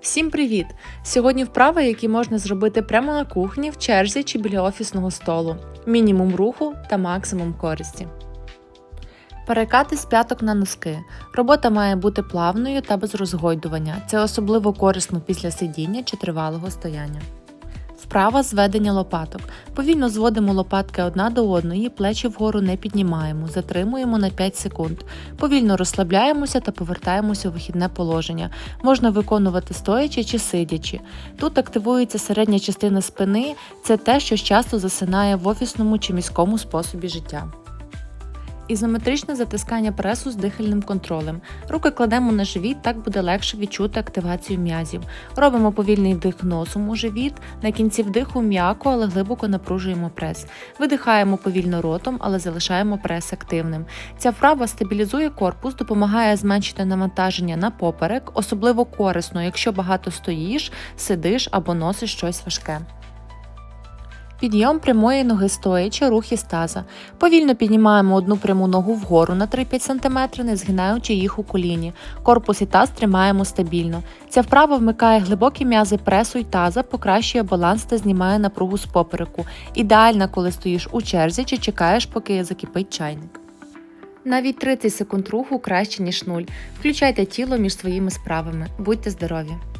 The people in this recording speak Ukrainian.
Всім привіт! Сьогодні вправи, які можна зробити прямо на кухні, в черзі чи біля офісного столу. Мінімум руху та максимум користі. Перекати з п'яток на носки. Робота має бути плавною та без розгойдування. Це особливо корисно після сидіння чи тривалого стояння. Вправа зведення лопаток. Повільно зводимо лопатки одна до одної, плечі вгору не піднімаємо, затримуємо на 5 секунд. Повільно розслабляємося та повертаємося у вихідне положення. Можна виконувати стоячи чи сидячи. Тут активується середня частина спини, це те, що часто засинає в офісному чи міському способі життя. Ізометричне затискання пресу з дихальним контролем. Руки кладемо на живіт, так буде легше відчути активацію м'язів. Робимо повільний вдих носом у живіт. На кінці вдиху м'яко, але глибоко напружуємо прес. Видихаємо повільно ротом, але залишаємо прес активним. Ця вправа стабілізує корпус, допомагає зменшити навантаження на поперек, особливо корисно, якщо багато стоїш, сидиш або носиш щось важке. Підйом прямої ноги стоячи, рух із таза. Повільно піднімаємо одну пряму ногу вгору на 3-5 см, не згинаючи їх у коліні. Корпус і таз тримаємо стабільно. Ця вправа вмикає глибокі м'язи пресу й таза, покращує баланс та знімає напругу з попереку. Ідеальна, коли стоїш у черзі чи чекаєш, поки закипить чайник. Навіть 30 секунд руху краще, ніж нуль. Включайте тіло між своїми справами. Будьте здорові!